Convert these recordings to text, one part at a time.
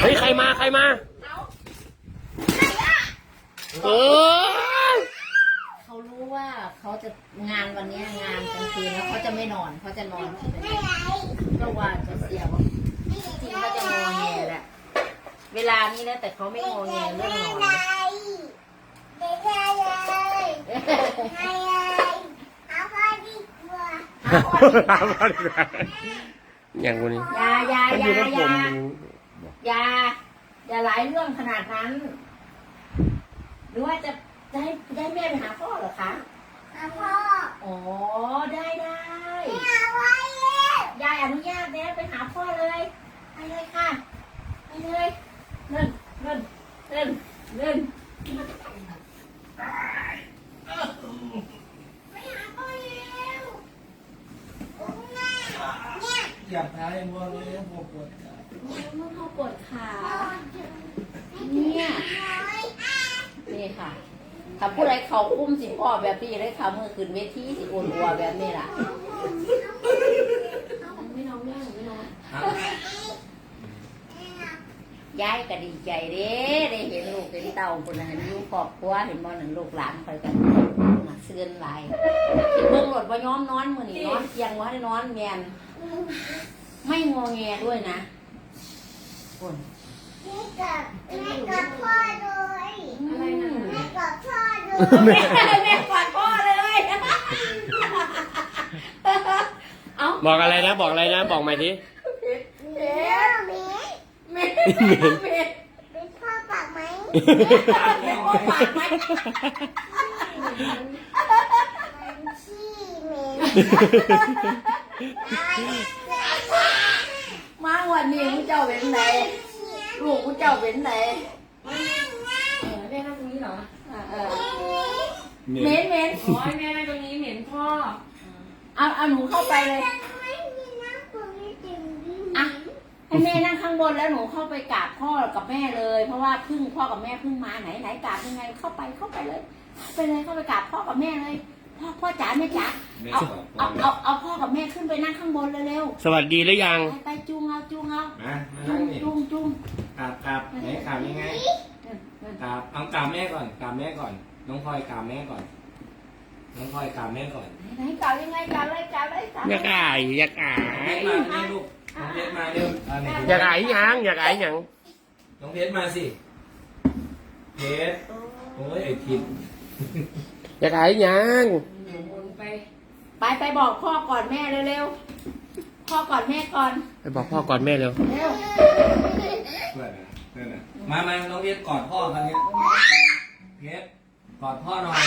เฮ้ยใครมาใครมาเออเขารู้ว่าเขาจะงานวันเนี้ยงานกลางคืนแล้วเขาจะไม่นอนเขาจะนอนที่ไหนเพราะว่าจะเสียบอกจริงๆเขาจะงอแงแหละเวลานี้แล้วแต่เขาไม่งอแงเรื่องนอนอย่างวันนี้อยาอยามันออยู่ยากับอผมยา อยาอย่าหลายเรื่องขนาดนั้น หรือว่าจะจะให้จะให้แม่ไปหาพ่อเหรอคะอ๋อได้ได้ยายอนุญาตแล้วไปหาพ่อเลยไปเลยค่ะไปเลยเดินเดินเดินเดินไปหาพ่อแล้วอยากทายว่าเลยปวดปวดขา เมื่อพ่อปวดขา เนี่ย นี่ค่ะ ถ้าผู้ใดเขาคุ้มสิพ่อแบบพี่เลยค่ะมือขึ้นเวทีสิโอนอัวแบบนี้ล่ะไม่น้องไม่น้องไม่น้องยายก็ดีใจเด้ได้เห็นลูกเห็นเต่าคนนั้นอยู่ครอบครัวเห็นบ่หนึ่งลูกหลานคอยกันมาเสื่อนหลายคิดเบิ่งหลดว่าย้อมนอนมื้อนี้นอนเที่ยงว่าได้นอนแมนไม่งอแงด้วยนะ คนอะไรนะแม่กอดพ่อเลยเอาบอกอะไรนะ บอกอะไรนะ บอกใหม่ทีเอ๊ะเมย์เมย์เมย์พ่อปากไหมมาวันนี้มึงเจ้าเป็นไหนลูกมึงเจ้าเป็นไหนแม่นั่งตรงนี้เหรอเออเหม็นเหม็นอ๋อแม่นั่งตรงนี้เหม็นพ่อเอาเอาหนูเข้าไปเลยอะให้แม่นั่งข้างบนแล้วหนูเข้าไปกราบพ่อกับแม่เลย เพราะว่าเพึ่งพ่อกับแม่เพึ่งมาไหนไหนกราบยังไงเข้าไปเข้าไปเลย เข้าไปเลยเข้าไปกราบพ่อกับแม่เลย พ่อพ่อจ๋าแม่จ๋าเอาเอาเอาเอาพ่อกับแม่ขึ้นไปนั่งข้างบนเร็วสวัสดีหรือยัง ๆไปไปจูงเอาจูงเอามาจูงจูงจูงกราบกราบไหนกราบยังไงเดินเดินกราบเอากราบแม่ก่อนกราบแม่ก่อน น้องพลอยกราบแม่ก่อน น้องพลอยกราบแม่ก่อน ไหนกราบยังไงกราบเลยกราบเลยกราบอยากอายอยากอายน้องเพชรมาเนี่ยลูก น้องเพชรมาเร็วอ่านี่อยากอายยังอยากอายยังน้องเพชรมาสิ เพชรโอ้ยไอ้ทิพย์ อยากอายยังหมุนไปไปไปบอกพ่อก่อนแม่เร็วๆ พ่อก่อนแม่ก่อน ไปบอกพ่อก่อนแม่เร็ว เร็วเพื่อนนะเพื่อนนะมามาน้องเพชรกอดพ่อครั้งนี้เพชรกอดพ่อหน่อย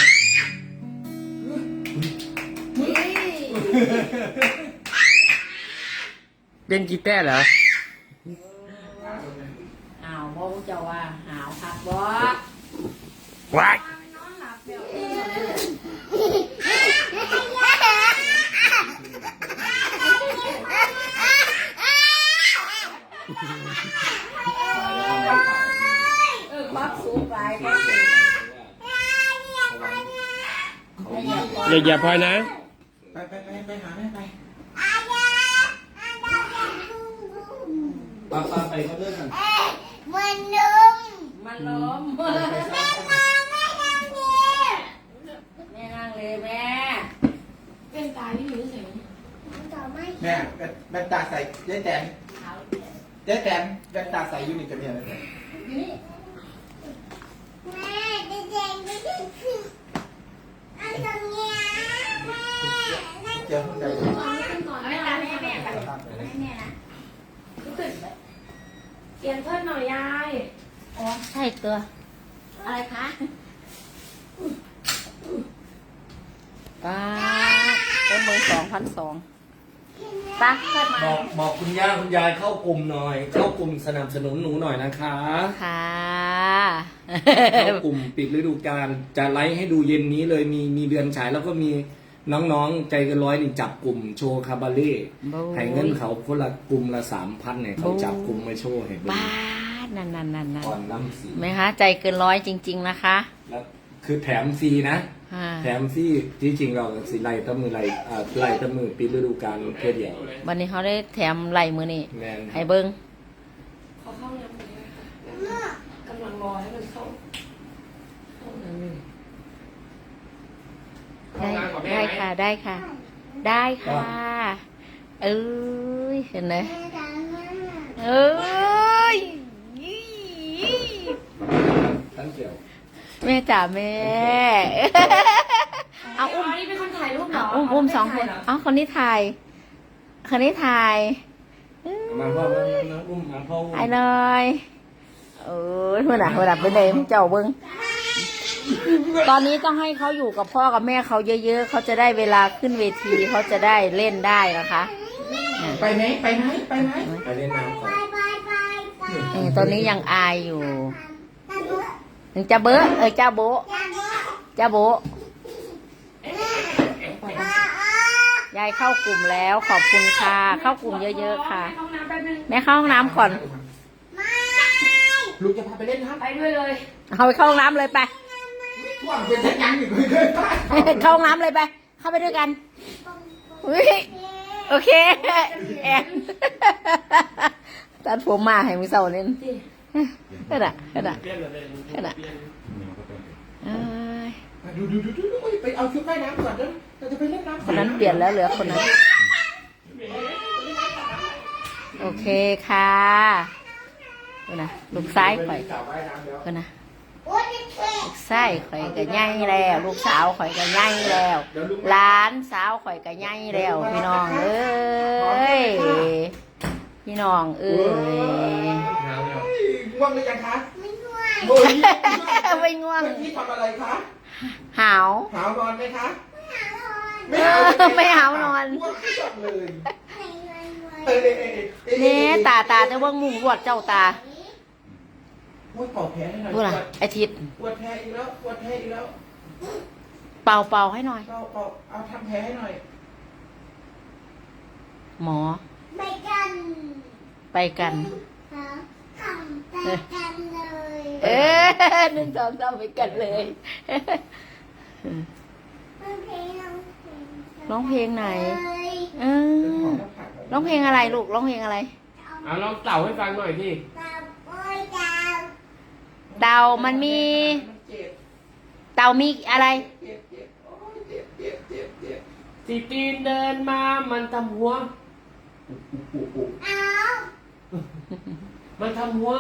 นี่เล่นกีตาร์เหรออ้าวพ่อเจ้าว่าหาวครับบอว้าย เออความสูงไปความสูงไปเหยียบก่อนอย่าอย่าพลอยนะ ไปไปไปไปหาแม่ไปป้าป้าไปเขาเลิกกันมันล้มแม่นั่งเลยแม่ เป็นตาที่อยู่เฉยแม่แว่นตาใส่เจ๊แตนขาว เจ๊แตนแว่นตาใสยูนิคจะมีอะไรบ้าแม่จะแดงจะแดงขึ้นอันตรงเนี้ยแม่เจ๊เข้าใจไหมขึ้นก่อแม่ตาแม่แม่ค่ะแม่แม่นะรู้ไหมเปลี่ยนเทิดหน่อยยายอ๋อใช่ตัว อะไรคะป้าต้นเบอร์สองพันสอง ป้าเกิดมาบอกบอกคุณย่าคุณยายเข้ากลุ่มหน่อย เข้ากลุ่มสนับสนุนหนูหน่อยนะคะค่ะ เข้ากลุ่มปิดฤดูกาลจะไลฟ์ให้ดูเย็นนี้เลยมีมีเดือนฉายแล้วก็มีน้องๆ ใจเกันร้อยนี่จับกลุ่มโชว์คาบาเล่ให้เงินเขาคนละกลุ่มละสามพันเนี่ยเขาจับกลุ่มมาโชว์ให้เบิ่งบ้านั่นนั่นนั่นนั่นก่อนน้ำสีไหมคะ ใจเกินร้อยจริง ๆ นะคะ แล้วคือแถมฟรีนะ แถมที่ที่จริงเราสิไล่ตะมือไล่อ่าไลตะมือปีฤดูกาลเพื่อเดียววันนี้เขาได้แถมไหลมือนี่แม่ให้เบิ้งขอเข้านี่ยได้ไหคะกำลังรอให้มันเข้าเข้าน้ำอยู่ได้ได้ค่ะได้ค่ะ ได้ค่ะ เอ้ยเห็นไหมเอ้ย ทั้งเกี่ยว แม่จ๋าแม่ เอาอุ้ม นี่เป็นคนถ่ายรูปเหรออุ้มอุ้มสองคนเอาคนนี้ถ่ายคนนี้ถ่ายมาพ่อมาน้องอุ้มมาพ่ออุ้มไอ้หน่อยเออเมื่อไหร่เมื่อไหร่ไปเลยมึงเจ้าเบิ้งตอนนี้ต้องให้เขาอยู่กับพ่อกับแม่เขาเยอะ ๆ เขาจะได้เวลาขึ้นเวทีเขาจะได้เล่นได้นะคะไปไหมไปไหมไปไหมไปเล่นน้ำก่อน เออตอนนี้ยังอายอยู่ยัง จะเบ้อเออจ้าโบะจ้าโบะยายเข้ากลุ่มแล้วขอบคุณค่ะ เข้ากลุ่มเยอะๆค่ะไปห้องน้ำแป๊บนึงแม่เข้าห้องน้ำก่อนลุงจะพาไปเล่นน้ำไปด้วยเลย เอาไปเข้าห้องน้ำเลยไปว่างเป็นสัญญาณอยู่เลยไปเข้าห้องน้ำเลยไป เข้าไปด้วยกันอุ๊ยโอเคแอนตัดผมมาให้มือเสาเล่น ขนาดขนาดเปลี่ยนเลยขนาดเอ้ยดูดูดูดูดูไปเอาชุดว่ายน้ำก่อนเด้อเราจะไปเล่นน้ำคนนั้นเปลี่ยนแล้วเหลือคนนั้น โอเคค่ะดูนะลูกซ้ายข่อยสาวว่ายน้ำแล้วดูนะลูกซ้ายข่อยก็ใหญ่แล้ว ลูกสาวข่อยก็ใหญ่แล้วหลานสาวข่อยก็ใหญ่แล้ว พี่น้องเอ้ยพี่น้องเอ้ย ง่วงหรือยังคะไม่ง่วงเมื่อกี้ทำอะไรคะหาวหาวนอนไหมคะเออไม่หาวนอนง่วงจังเลยเออเออเออเออเน่ตาตาจะเบิ่งมุงรวดเจ้าตาปวดเป่าแผลให้หน่อยดูนะไอทิศปวดแผลอีกแล้วปวดแผลอีกแล้ว เป่าเป่าให้หน่อยเป่าเป่าเอาทำแผลให้หน่อย หมอ ไปกัน ไปกันฮะทำไป กันเลยเอ๊ะหนึ่งสองสามไปกันเลยร้องเพลงร้องเพลงไหนเลยเออร้องเพลงอะไรลูกร้องเพลงอะไรเอาลองเต่าให้ฟังหน่อยพี่ตาโอ้ยดาวเต่ามันมีเจ็บเต่ามีอะไรเจ็บเจ็บโอ้ยเจ็บเจ็บเจ็บเจ็บสีตีนเดินมามันทำหัวเอา มันทำหัว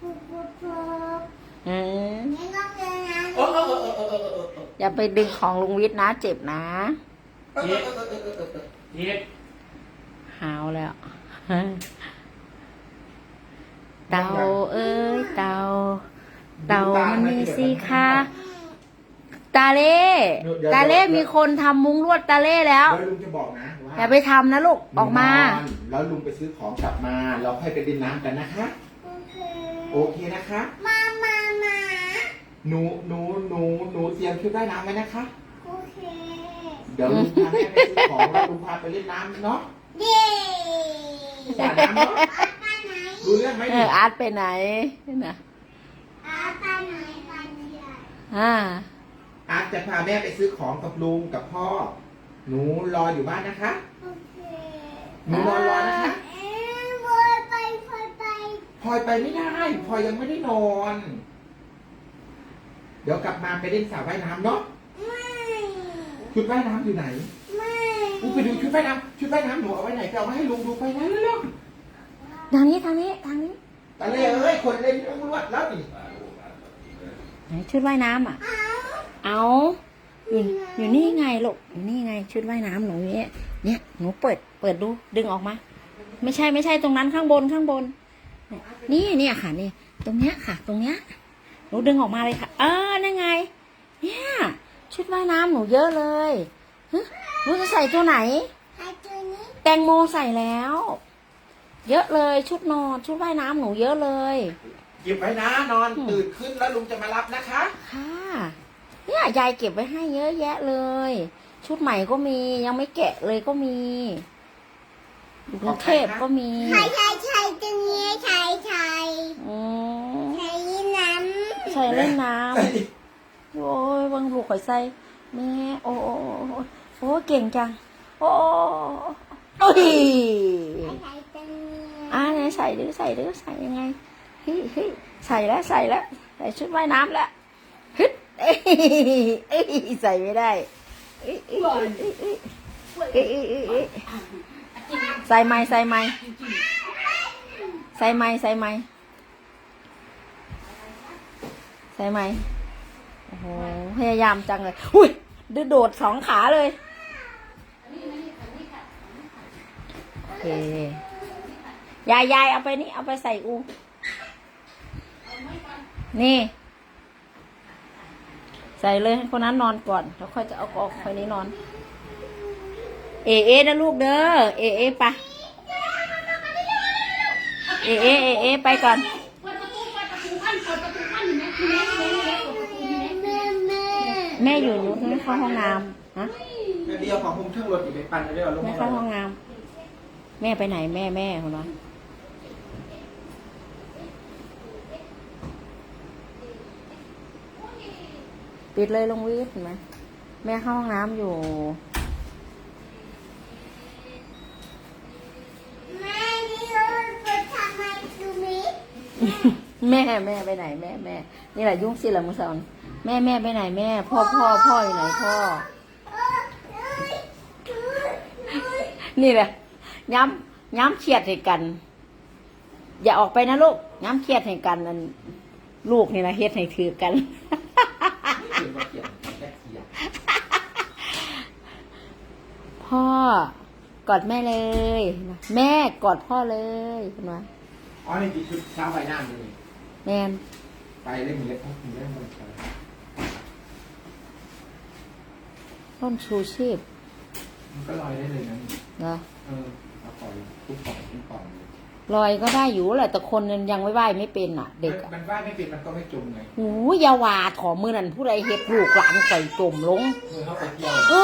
ปุ๊บปุ๊บปุ๊บอืมไม่ต้องเดินนะเออเออเออเออเออเออเอออย่าไปดึงของลุงวิทย์นะ เจ็บนะเออเออเออเออเออเออเจ็บหาวแล้ว เต่าเอ้ยเต่า เต่ามันมีสีขาตาเล่ ตาเล่มีคนทำมุ้งลวดตาเล่แล้วแล้วลุงจะบอกนะว่า อย่าไปทำนะลูกออกมานนแล้วลุงไปซื้อของกลับมา เราค่อยไปเล่นน้ำกันนะคะโอเคโอเคนะคะ มามามาหนูหนูหนูหนูเตรียมชุดว่ายน้ำไว้นะคะ โอเค เดี๋ยวลุงพาแม่ไปซื้อของแล้วลุงพาไปเล่นน้ำเนาะเย้สระน้ำเนาะอาไปไหนดูเรื่องไหมเอนี่ออาร์ตไปไหนนะอาไปไหนไปเที่ยวอ่าอาจจะพาแม่ไปซื้อของกับลุงกับพ่อ หนูรออยู่บ้านนะคะ โอเคหนูนอนรอนะคะ เอ๊ะบอยไปบอยไปพลอยไปไม่ได้พลอยยังไม่ได้นอน เดี๋ยวกลับมาไปเล่นสระว่ายน้ำเนาะ ไม่ชุดว่ายน้ำอยู่ไหนไม่อูไปดูชุดว่ายน้ำชุดว่ายน้ำหนูเอาไว้ไหนไปเอามาให้ลุงดูไปนะเร็วทางนี้ทางนี้ทางนี้ ๆตะเล่เอ้ยคนเล่นเรื่องลวดแล้วนี่ไหนชุดว่ายน้ำอะ เอาเอา อยู่อยู่นี่ไงลูกอยู่นี่ไงชุดว่ายน้ำหนูเนี่ยเนี่ยหนูเปิดเปิดดูดึงออกมา ไม่ใช่ไม่ใช่ตรงนั้นข้างบนข้างบน นี่เนี่ยค่ะนี่ ตรงเนี้ยค่ะ ตรงเนี้ยหนูดึงออกมาเลยค่ะ เออนั่นไง เนี่ย ชุดว่ายน้ำหนูเยอะเลยฮะหนูจะใส่ตัวไหนให้ตัวนี้แตงโมใส่แล้ว เยอะเลยชุดนอนชุดว่ายน้ำหนูเยอะเลยหยิบไว้นะนอนตื่นขึ้นแล้วลุงจะมารับนะคะค่ะเนี่ ยยายเก็บไว้ให้เยอะแยะเลย ชุดใหม่ก็มียังไม่แกะเลยก็มีอยู่กรุงเทพก็มีใช่ใช่ใช่ตัวนี้ใช่ใช่อืมใช่น้ำใส่เล่นน้ำโอ้ยบางลูกข่อยใส่แม่โอ้โอ้โอ้โอ้โอ้เก่งจัง โอ้โอ้ยใช่ตัวนี้อ่าไหนใส่ดิใส่ดิใส่ยังไงเฮ้ยเฮ้ยใส่แล้วใส่แล้วใส่ชุดว่ายน้ำแล้วฮึด เอ้ยเอ้ยใส่ไม่ได้เอ้ยเอ้ยเอ้ยเอ้ยเอ้ยเอ้ยเอ้ยเอ้ยใส่ไม้ใส่ไม้ใส่ไม้ใส่ไม้ใส่ไม้โอ้โหพยายามจังเลยอุ้ยดืโดดสองขาเลยโอเคยายยายเอาไปนี่เอาไปใส่อูนี่ ใส่เลยให้คนนั้นนอนก่อน แล้วค่อยจะเอาออกคนนี้นอน เอเอนะลูกเด้อ เอเอไปะเอเอเอเอไปก่อนเปิดประตูเปิดประตูขั้นเปิดประตูขั้นอยู่ไหมคุณแม่คุณแม่เปิดประตูอยู่ไหมแม่แม่แม่อยู่นู้นไม่เข้าห้องน้ำฮะเดียวของผมเครื่องรถอีกไปปั่นไปด้วยเอาลงไม่มาเข้าห้องน้ำแม่ไปไหนแม่แม่คนนั้น ปิดเลยลงวิทย์เห็นไหมแม่เข้าห้องน้ำอยู่ แม่นี่เราเปิดทำไมตรงนี้แม่แม่ไปไหนแม่แม่นี่แหละยุ่งสิละมุสอนแม่แม่ไปไหนแม่ พ่อพ่อพ่ออยู่ไหนพ่อเออเอ้ยเอ้ยเอ้ยนี่แหละย้ำย้ำเครียดให้กัน อย่าออกไปนะลูกย้ำเครียดให้กันนั่นลูกนี่นะเฮ็ดให้ถือกัน เขียนว่าเขียนแค่เขียน พ่อกอดแม่เลยแม่กอดพ่อเลยคุณวะอ๋อนี่คือชุดเช้าใบหน้านี่แมนไปเล่นเล็กมีเล่นมันไปต้นชูชีพ มันก็ลอยได้เลยนะเหรอเออเอาปล่อยทุกปล่อยทุกปล่อยเลยลอยก็ได้อยู่แหละแต่คนยังไม่ไหวไม่เป็นอะ เด็กอะมันว่ายไม่เป็นมันก็ไม่จมไงหูอยาวาถอมือนั่นผู้ใดเฮ็ดลูกหลานใส่จมลงเมื่อเขาไปเที่ยวเอ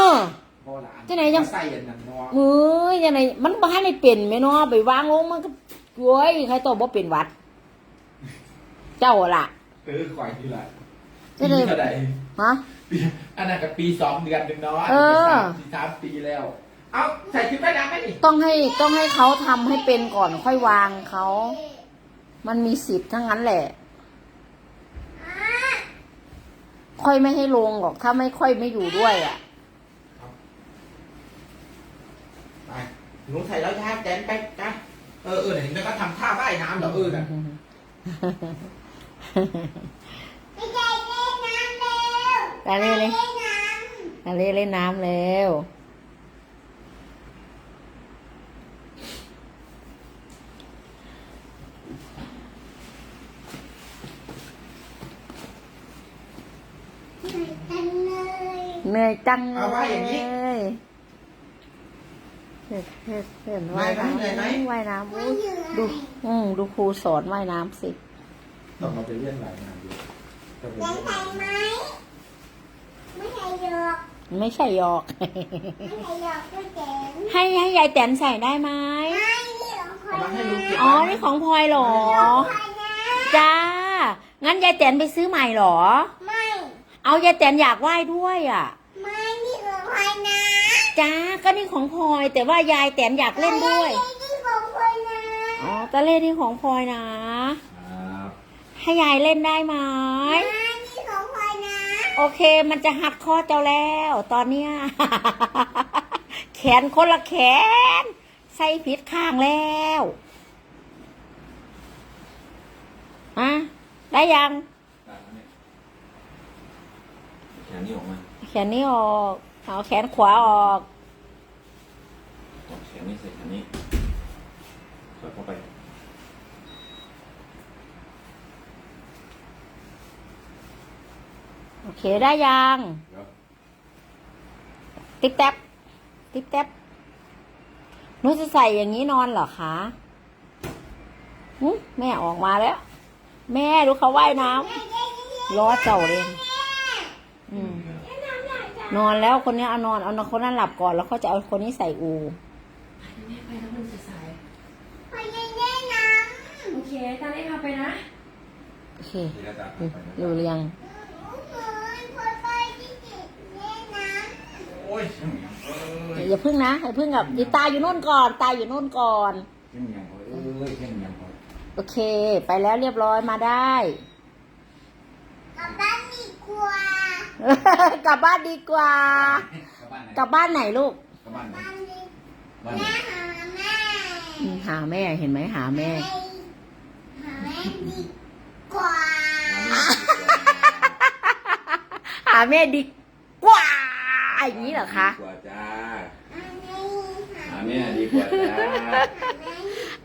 อโบราณที่ไหนยัง ใส่ยันนันเนาะเอ้ยยังไงมันบ้านในเป็นไหมเนาะไปวางลงมันก็โว้ยใครตัวบ่เป็นหวัด เจ้าล่ะเออก่อยที่ไรจะได้ปีเท่าไหร่ฮะ ปีอันนั้นกับปีสองเดือนเป็นน้อยเออสามสี่สามปีแล้ว เอาใส่ชุดว่ายน้ำไหมนี่ ต้องให้ต้องให้เขาทำให้เป็นก่อนค่อยวางเขา มันมีสิทธิ์ทั้งนั้นแหละ ค่อยไม่ให้ลงหรอก ถ้าไม่ค่อยไม่อยู่ด้วยอะไป หนูใส่แล้วย่าแดนไปจ้ะเออเออเห็นแล้วก็ทำท่าว่ายน้ำเหรอเออน่ะไม่ใช่เล่นน้ำเร็วตาเล่เลยเล่นน้ตาเล่เล่นน้ำแล้วำกันเลยเหนื่อยจังเลเอาว่ายอย่างนี้ ย เห็นเห็นเห็นว่ายน้เหนื่อยไหมำว่ายน้ำไม่อุ๊ยเหนื่อยดู อืมดูครูสอนว่ายน้ำสิ ต้องมาไปเลื่อนหลายงานดูต้องไปแดเลื่งอนใส่ไหมไม่ใส่หยอกไม่ใช่หยอกไม่ใส่หยอกไม่แดงให้ให้ยายแตนใส่ได้ไหมไม่นี่ของใครเอามาให้ลุงเก็บอ๋อ ไว้นี่ของพลอยเหรอใครนะจ้า งั้นยายแตนไปซื้อใหม่เหรอไม่เอายายแตนอยากไหว้ด้วยอะ ไม่นี่ของใครนะ จ้าก็นี่ของพลอยแต่ว่ายายแตนอยากเล่นด้วย นี่ของใครนะอ๋อตะเล่นนี่ของพลอยนะ ครับให้ยายเล่นได้ไหมไม่นี่ของใครนะโอเคมันจะหัดคอเจ้าแล้ว ตอนเนี้ย แขนคนละแขน ใส่ผิดข้างแล้วอะได้ยังแขนนี้ออกมา แขนนี้ออก เอาแขนขวาออกตอกแขนนี้ใส่แขนนี้สอดเข้าไป โอเคได้ยังเดี๋ยวติ๊กแท็บติ๊กแท็บหนูจะใส่อย่างนี้นอนเหรอคะหึแม่ออกมาแล้ว แม่ดูเขาว่ายน้ำล้อเจ้าเลยอืม นอนแล้วคนนี้เอานอนเอาคนนั้นหลับก่อนแล้วเขาจะเอาคนนี้ใส่อูแม่ไปแล้วมันจะสายไปเล่นเล่นน้โอเคตาเล่พาไปนะโอเคทีละตาอืมไปนะอยู่เรียงำเหมือนคนไปที่ติดเล่นน้โอ้ยช่างยังเอ้ยอย่าพึ่งนะอย่าพึ่งกับอีตาอยู่นู่นก่อน ตาอยู่นู่นก่อนช่างยังเอ้ยช่างยังพอโอเค ไปแล้วเรียบร้อยมาได้ำ กลับบ้านดีกว่ากลับบ้านดีกว่าบ้านไหนกลับบ้านไหนลูก กลับบ้านไหนบ้านนี้บ้านไหนแม่หาแม่หาแม่เห็นไหมหาแม่ หาแม่ดีกว่า หาแม่ดีกว่าอย่างนี้เหรอคะดีกว่าจ้าอันนี้หาหาแม่ดีกว่าจ้าแม่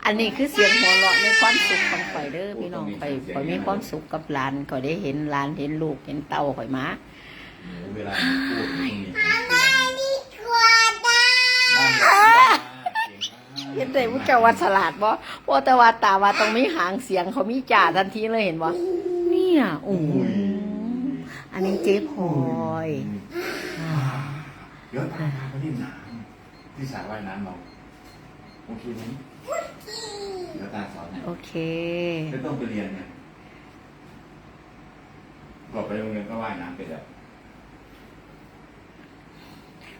อันนี้คือเสียงหัวเราะในความสุขของข่อยเด้อพี่น้องข่อยข่อยมีความสุขกับหลานข่อยได้เห็นหลานเห็นลูกเห็นเต่าข่อยมา หนูเวลาพูดตรงนี้หาแม่ดีกว่าจ้าบ้านเก่งเห็นมากได้ว่าเจ้าว่าฉลาดบ่เพราะแต่ว่าตาว่าต้องมีหางเสียงเขามีจ่าทันทีเลยเห็นบ่เนี่ยโอ้โหอันนี้เจ๊พลอยอ่าเดี๋ยวตามมาไปที่หนามที่สระว่ายน้ำเราโอเคไหมเดี๋ยวตาสอนให้โอเคไม่ต้องไปเรียนไงก่อนไปโรงเรียนก็ว่ายน้ำไปแล้ว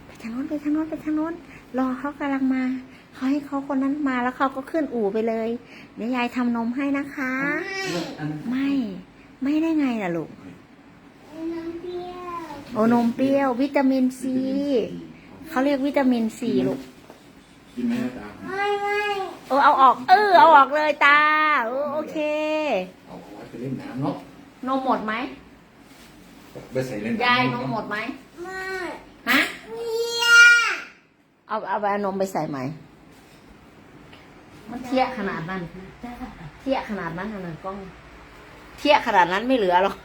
ไป ทางโน้นไปทางโน้นไปทางโน้น รอเขากำลังมาเขาให้เขาคนนั้นมาแล้วเขาก็ขึ้นอู่ไปเลย เดี๋ยวยายทำนมให้นะคะ ไม่ ไม่ได้ไงล่ะลูกน้ำเปรี้ยวโอนมเปรี้ยว วิตามินซีเขาเรียกวิตามินซีลูกกินไหมตาไม่ไม่เออเอาออก เออเอาออกเลยตาเออโอเคเอาเอาไว้ไปเล่นน้ำเนาะนมหมดไหมไปใส่เล่นน้ำยายนมหมดไหม ไม่ ฮะ เปรี้ยว เอาเอาไปเอานมไปใส่ไหม มันเทียขนาดนั้น เทียขนาดนั้นขนาดกล้อง เทียขนาดนั้นไม่เหลือหรอก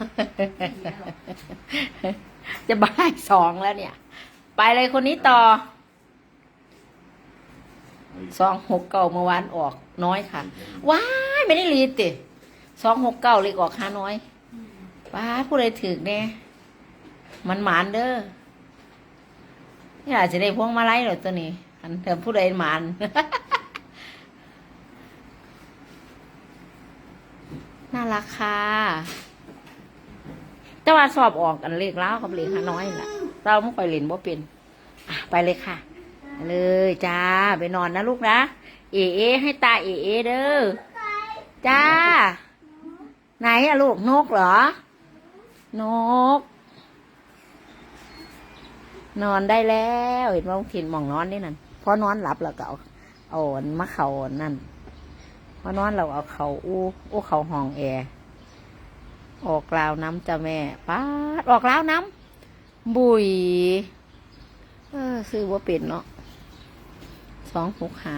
จะบ่ายสองแล้วเนี่ย ไปเลยคนนี้ต่อ สองหกเก้าเมื่อวานออกน้อยค่ะ ว้ายไม่ได้รีดติสองหกเก้าเลยออกค่าน้อยว้าผู้ใดถือแน่มันหมานเด้อ นี่อาจจะได้พวงมาลัยหรอตัวนี้อันเถอผู้ใดหมานน่ารักค่ะแต่ว่าสอบออกกันเลขแล้วกับเลขน้อยน่ะ เราไม่ค่อยเล่นบ่เป็นไปเลยค่ะ เลยจ้าไปนอนนะลูกนะ เอเอ ให้ตาเอเอเด้อจ้า ไหนอะลูกนกเหรอนก นอนได้แล้วเห็นว่าถิ่นหมองนอนนี่นั่นพอนอนหลับแล้วก็เอาเอาอันมะเขาอันนั่นพอนอนเราเอาเขาอู้อู้เขาห้องแอร์ออกลาวน้ำจ้าแม่ป้าออกลาวน้ำบุยเออซื้อว่าเป็นเนาะสองหกหา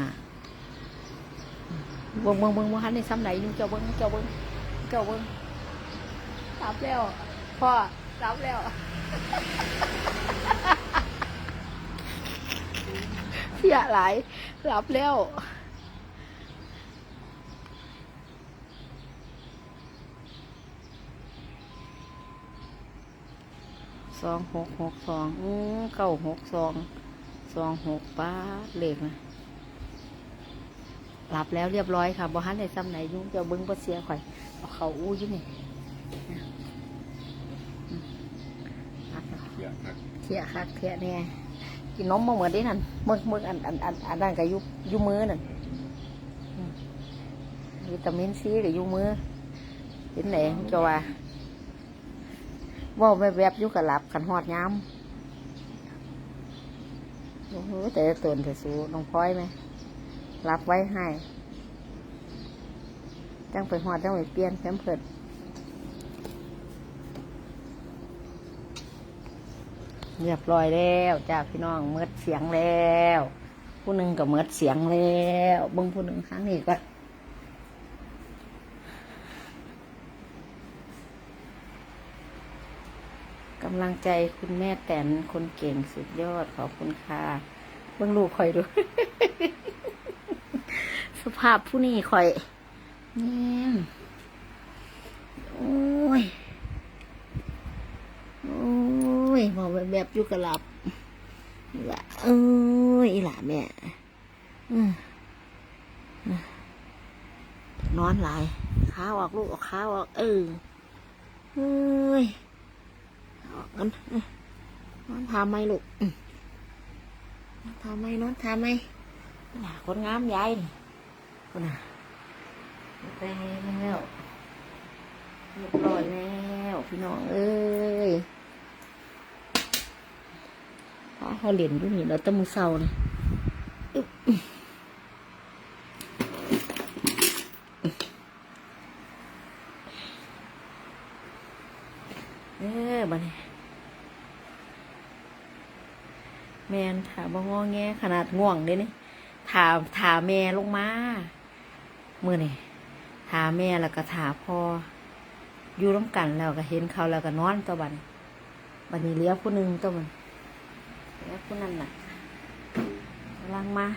เบิ้งเบิ้งเบิ้งว่าคันในซ้ำไหนยู่เจ้าเบิ้งเจ้าเบิ้งเจ้าเบิ้งรับแล้วพ่อรับแล้ว สียหลายรับแล้วสองหกหกสองอือเก้าหกสองสองหกป้าดเลขนะรับแล้วเรียบร้อยค่ะบ่ฮันในซ้ำไหนยุ่งเจะเบิ้งบ่เสียข่อยเอาเขาอู้อยี่นี่อืมอัดเอาเดี๋ยวครับเทียคักเทียเนี่ย กินนมมาเหมือนได้นั่นมือมืออันอันอันอันนั้นกับยุยุมือนั่นวิตามินซีกับยุมือเป็นไหนจะว่าว่าแบบแบบๆยุกับหลับขันหอดย้ำโอ้โหแต่ละตนแต่สูน้องพลอยไหมรับไว้ให้จังไปหอดจังไปเปลี่ยนแพมเพิด เรียบร้อยแล้วจ้าพี่น้องเมิดเสียงแล้ว ผู้หนึ่งก็เมิดเสียงแล้วบิ้งผู้หนึ่งครั้งนี้ก็กำลังใจคุณแม่แตนคนเก่งสุดยอดขอบคุณค่ะเบิ้งลูกคอยดู สภาพผู้นี้คอยเนี่ยโอ้ย โอ้ ยมองแบบแบบยู่กับหลับละเอ้ยอีหล่ะแม่นอนหลายขาออกลูกออกขาออกเออเอ้ยออกกันอนอนทำไหมลูกนอนทำไหมนอนทำไหมน่ะคนงามยายนี่คนน่ะไปแล้วเรียบร้อยแล้วพี่น้องเอ้ย พอาเขาเล่นอยู่นี่แล้วแตะมือเศร้านี่อึ๊บเออบัดนี้แมนถามบ่งอแงขนาดง่วงเด้นี่ถามถาแม่ลงมาเมื่อนี่ถาแม่แล้วก็ถาพ่ออยู่ร่วมกันแล้วก็เห็นเขาแล้วก็นอนตัวบันบัดนี้เลี้ยผู้หนึงตัวมัน เหลี้ยผู้นั้นน่ะกำลังมา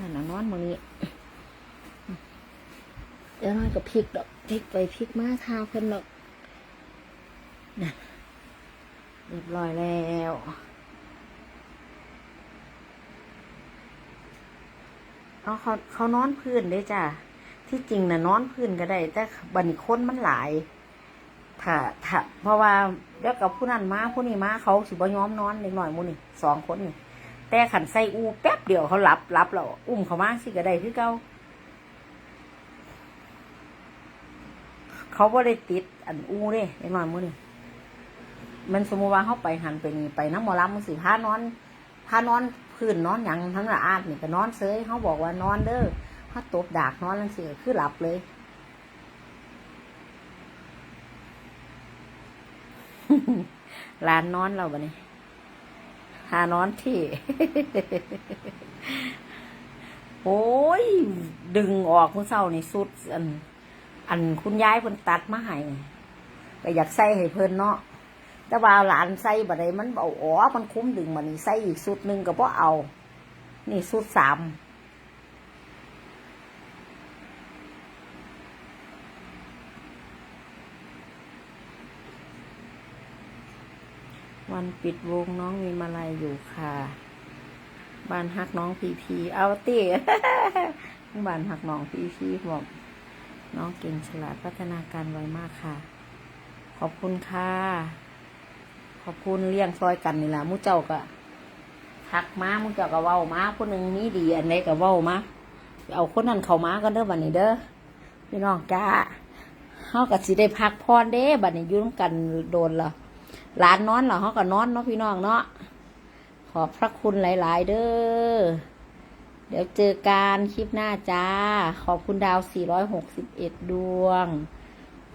นั่นน่ะนอนมือนี้เดี๋ยวน้อยก็พลิกดอกพลิกไปพลิกมาทาเพิ่นดอกน่ะเรียบร้อยแล้วเอาเขาเขานอนพื้นเด้จ้ะ ที่จริงนะนอนพื้นก็ได้ แต่บันคนมันหลายถ้าถ้าเพราะว่าเดี๋ยวกับผู้นั้นมาผู้นี้มาเขาสิบ่ยอมนอนเล็กหน่อยมูนี่สองคนนี่แต่ขันใส่อูแป๊บเดียวเขาหลับหลับแล้วอุ้มเขามาสิก็ได้คือเก่าเขาบ่ได้ติดอันอูเด้ไอ้หน่อยมื้อนี่มันสมมติว่าเขาไปหันไปนี่ไปน้ำมอลำมันสิพานอนพานอนพื้นนอนหยังทั้งละอาดนี่ก็นอนเซยเขาบอกว่านอนเด้อ ถ้าตบดากนอนนั่นสิก็คือหลับเลย ลานนอนเราบะนี่หานอนที่ โอ้ย ดึงออกเมื่อเช้านี่สุด อัน อันคุณยายเพิ่นตัดมาให้ก็อยากใส่ให้เพิ่นเนาะแต่ว่าหลานใส่บัดใดมันเอาอ๋อมันคุ้มดึงมานี่ใส่อีกสุดหนึ่งก็บ่เอา นี่สุดสาม วันปิดวงน้องมีมาลัยอยู่ค่ะ บ้านฮักน้องพีพีเอาติบ้านฮักน้องพีพีบอก น้องเก่งฉลาดพัฒนาการไวมากค่ะ ขอบคุณค่ะ ขอบคุณเลี้ยงซอยกันนี่ละมูเจ้าก็ทักมามูเจ้าก็เว้ามาคนหนึ่งนี้ดีอันไหนก็เว้ามาเอาคนนั้นเข้ามากันเด้อบัดนี้เด้อพี่น้องจ้าเฮาก็สิได้พักพรเด้บัดนี้ยู่นำกันโดนละ หลานนอนเหรอเฮาก็นอนเนาะพี่น้องเนาะขอบพระคุณหลาย ๆ เด้อเดี๋ยวเจอกันคลิปหน้าจ้า ขอบคุณดาว 461 ดวง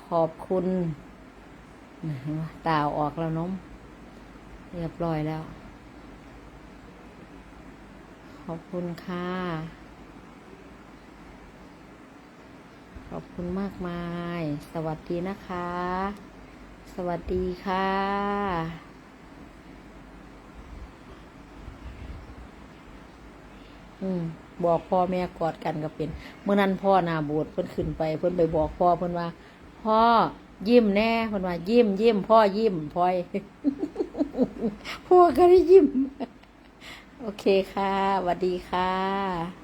ขอบคุณตาวออกแล้วน้องเรียบร้อยแล้ว ขอบคุณค่ะ ขอบคุณมากมาย สวัสดีนะคะ วัสดีค่ะอืมบอกพ่อแม่กอดกันก็เป็นเมื่อนั้นพ่อนาบูดเพิ่นขึ้นไป เพิ่นไปบอกพ่อเพิ่นว่า พ่อยิ้มแน่เพิ่นว่า ยิ้มยิ้มพ่อยิ้มพลอยพ่อก็ได้ยิ้ม โอเคค่ะสวัสดีค่ะ